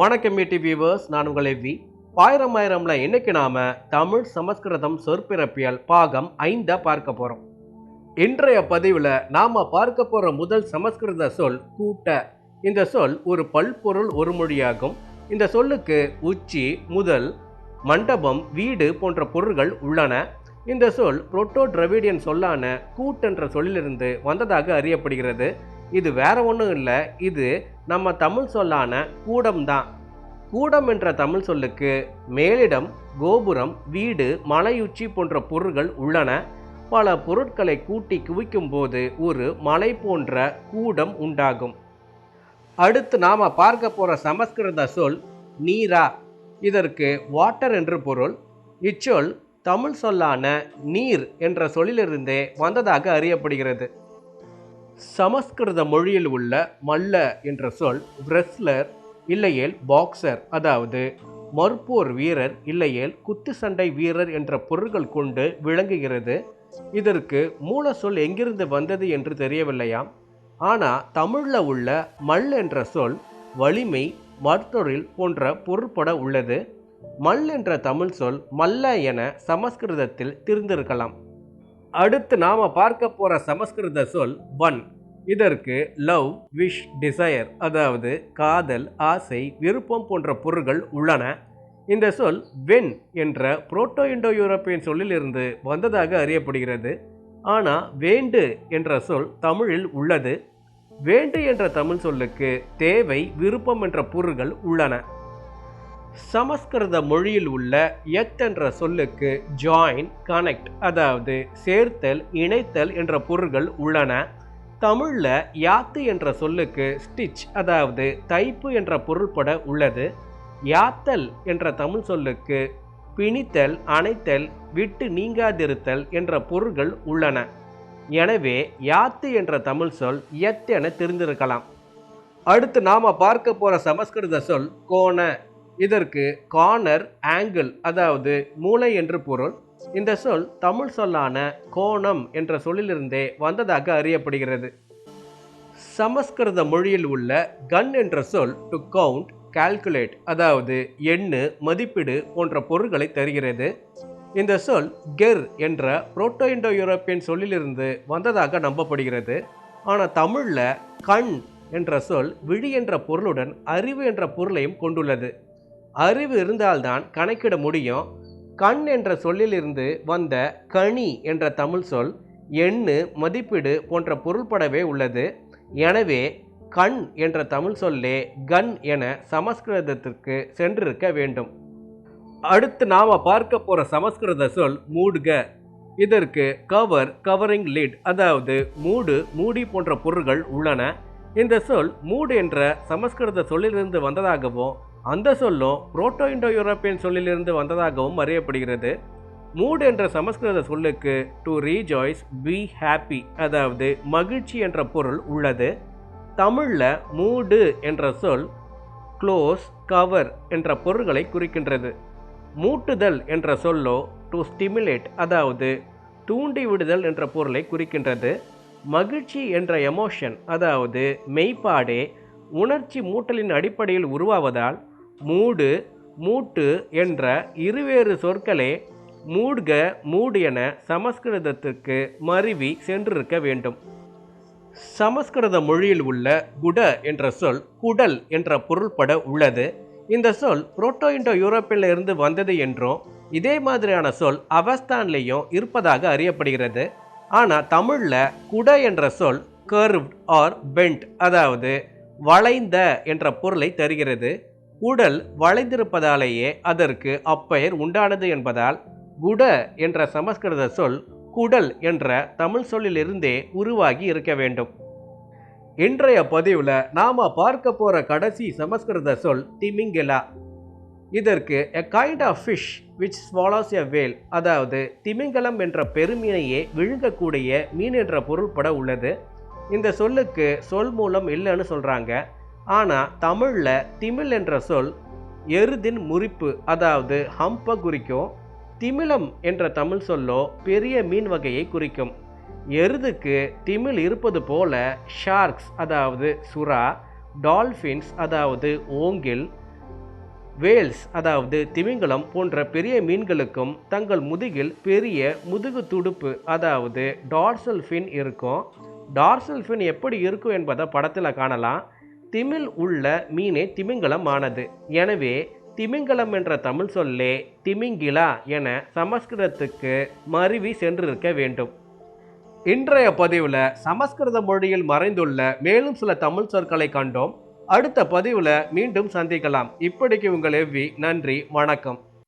வணக்கம் மீட்டி வியூவர்ஸ் நான் உங்கள் எவ்வி ஆயிரம் ஆயிரம்ல இன்னைக்கு நாம தமிழ் சமஸ்கிருதம் சொற்பிறப்பியல் பாகம் ஐந்த பார்க்க போறோம். இன்றைய பதிவில் நாம பார்க்க போற முதல் சமஸ்கிருத சொல் கூட்ட. இந்த சொல் ஒரு பல்பொருள் ஒரு மொழியாகும். இந்த சொல்லுக்கு உச்சி முதல் மண்டபம் வீடு போன்ற பொருள்கள் உள்ளன. இந்த சொல் புரோட்டோ டிரவிடியன் சொல்லான கூட் என்ற சொல்லிலிருந்து வந்ததாக அறியப்படுகிறது. இது வேற ஒன்றும் இல்லை. இது நம்ம தமிழ் சொல்லான கூடம் தான். கூடம் என்ற தமிழ் சொல்லுக்கு மேலிடம் கோபுரம் வீடு மலையுச்சி போன்ற பொருள்கள் உள்ளன. பல பொருட்களை கூட்டி குவிக்கும் போது ஒரு மலை போன்ற கூடம் உண்டாகும். அடுத்து நாம் பார்க்க போகிற சமஸ்கிருத சொல் நீரா. இதற்கு வாட்டர் என்று பொருள். இச்சொல் தமிழ் சொல்லான நீர் என்ற சொல்லிலிருந்தே வந்ததாக அறியப்படுகிறது. சமஸ்கிருத மொழியில் உள்ள மல்ல என்ற சொல் ரெஸ்லர் இல்லையேல் பாக்ஸர் அதாவது மற்போர் வீரர் இல்லையேல் குத்து சண்டை வீரர் என்ற பொருள்கள் கொண்டு விளங்குகிறது. இதற்கு மூல சொல் எங்கிருந்து வந்தது என்று தெரியவில்லையாம். ஆனால் தமிழில் உள்ள மல் என்ற சொல் வலிமை மருத்தொழில் போன்ற பொருட்பட உள்ளது. மல் என்ற தமிழ் சொல் மல்ல என சமஸ்கிருதத்தில் திருந்திருக்கலாம். அடுத்து நாம பார்க்க போற சமஸ்கிருத சொல் வன். இதற்கு லவ் விஷ் டிசையர் அதாவது காதல் ஆசை விருப்பம் போன்ற பொருள்கள் உள்ளன. இந்த சொல் வென் என்ற புரோட்டோ இண்டோ யூரோப்பியன் சொல்லிலிருந்து வந்ததாக அறியப்படுகிறது. ஆனால் வேண்டு என்ற சொல் தமிழில் உள்ளது. வேண்டு என்ற தமிழ் சொல்லுக்கு தேவை விருப்பம் என்ற பொருள்கள் உள்ளன. சமஸ்கிருத மொழியில் உள்ள எத் என்ற சொல்லுக்கு ஜாயின் கனெக்ட் அதாவது சேர்த்தல் இணைத்தல் என்ற பொருள்கள் உள்ளன. தமிழில் யாத்து என்ற சொல்லுக்கு ஸ்டிச் அதாவது தைப்பு என்ற பொருள்பட உள்ளது. யாத்தல் என்ற தமிழ் சொல்லுக்கு பிணித்தல் அணைத்தல் விட்டு நீங்காதிருத்தல் என்ற பொருள்கள் உள்ளன. எனவே யாத்து என்ற தமிழ் சொல் எத் என தெரிந்திருக்கலாம். அடுத்து நாம் பார்க்க போகிற சமஸ்கிருத சொல் கோண இதற்கு கார்னர் ஆங்கிள் அதாவது மூளை என்று பொருள். இந்த சொல் தமிழ் சொல்லான கோணம் என்ற சொல்லிலிருந்தே வந்ததாக அறியப்படுகிறது. சமஸ்கிருத மொழியில் உள்ள கன் என்ற சொல் டு கவுண்ட் கால்குலேட் அதாவது எண்ணு மதிப்பீடு போன்ற பொருள்களை தருகிறது. இந்த சொல் கெர் என்ற புரோட்டோ இண்டோ யூரோப்பியன் சொல்லிலிருந்து வந்ததாக நம்பப்படுகிறது. ஆனால் தமிழில் கண் என்ற சொல் விழி என்ற பொருளுடன் அறிவு என்ற பொருளையும் கொண்டுள்ளது. அறிவு இருந்தால்தான் கணக்கிட முடியும். கண் என்ற சொல்லிலிருந்து வந்த கனி என்ற தமிழ் சொல் எண்ணு மதிப்பீடு போன்ற பொருள்படவே உள்ளது. எனவே கண் என்ற தமிழ் சொல்லே கண் என சமஸ்கிருதத்திற்கு சென்றிருக்க வேண்டும். அடுத்து நாம் பார்க்க போகிற சமஸ்கிருத சொல் மூடுக. இதற்கு கவர் கவரிங் லிட் அதாவது மூடு மூடி போன்ற பொருள்கள் உள்ளன. இந்த சொல் மூடு என்ற சமஸ்கிருத சொல்லிலிருந்து வந்ததாகவும் அந்த சொல்லும் புரோட்டோ இண்டோ யூரோப்பியன் சொல்லிலிருந்து வந்ததாகவும் அறியப்படுகிறது. மூட் என்ற சமஸ்கிருத சொல்லுக்கு டு ரீஜாய்ஸ் பி ஹாப்பி அதாவது மகிழ்ச்சி என்ற பொருள் உள்ளது. தமிழில் மூடு என்ற சொல் க்ளோஸ் கவர் என்ற பொருள்களை குறிக்கின்றது. மூட்டுதல் என்ற சொல்லோ டு ஸ்டிமுலேட் அதாவது தூண்டி விடுதல் என்ற பொருளை குறிக்கின்றது. மகிழ்ச்சி என்ற எமோஷன் அதாவது மெய்ப்பாடே உணர்ச்சி மூட்டலின் அடிப்படையில் உருவாவதால் மூடு மூட்டு என்ற இருவேறு சொற்களே மூட்க மூடு என சமஸ்கிருதத்துக்கு மருவி சென்றிருக்க வேண்டும். சமஸ்கிருத மொழியில் உள்ள குட என்ற சொல் குடல் என்ற பொருள்பட உள்ளது. இந்த சொல் புரோட்டோ இண்டோ யூரோப்பில் இருந்து வந்தது என்றும் இதே மாதிரியான சொல் அவஸ்தான்லேயும் இருப்பதாக அறியப்படுகிறது. ஆனால் தமிழில் குட என்ற சொல் கர்வ்ட் ஆர் பெண்ட் அதாவது வளைந்த என்ற பொருளை தருகிறது. உடல் வளைந்திருப்பதாலேயே அதற்கு அப்பெயர் உண்டானது என்பதால் குட என்ற சமஸ்கிருத சொல் குடல் என்ற தமிழ் சொல்லிலிருந்தே உருவாகி இருக்க வேண்டும். இன்றைய பதிவில் நாம் பார்க்க போகிற கடைசி சமஸ்கிருத சொல் திமிங்கலா. இதற்கு a kind of fish which swallows a whale அதாவது திமிங்கலம் என்ற பெருமீனையே விழுங்கக்கூடிய மீன் என்ற பொருள்பட உள்ளது. இந்த சொல்லுக்கு சொல் மூலம் இல்லைன்னு சொல்கிறாங்க ஆனால் தமிழில் திமிழ் என்ற சொல் எருதின் முறிப்பு அதாவது ஹம்பை குறிக்கும். திமிலம் என்ற தமிழ் சொல்லோ பெரிய மீன் வகையை குறிக்கும். எருதுக்கு திமில் இருப்பது போல ஷார்க்ஸ் அதாவது சுறா டால்ஃபின்ஸ் அதாவது ஓங்கில் வேல்ஸ் அதாவது திமிங்கலம் போன்ற பெரிய மீன்களுக்கும் தங்கள் முதுகில் பெரிய முதுகு துடுப்பு அதாவது டார்சல் ஃபின் இருக்கும். டார்சல் ஃபின் எப்படி இருக்கும் என்பதை படத்தில் காணலாம். திமில் உள்ள மீனே திமிங்கலம் ஆனது எனவே திமிங்கலம் என்ற தமிழ் சொல்லே திமிங்கிலா என சமஸ்கிருதத்துக்கு மருவி சென்றிருக்க வேண்டும். இன்றைய பதிவில் சமஸ்கிருத மொழியில் மறைந்துள்ள மேலும் சில தமிழ் சொற்களை கண்டோம். அடுத்த பதிவில் மீண்டும் சந்திக்கலாம். இப்படிக்கு உங்கள் எவ்வி நன்றி வணக்கம்.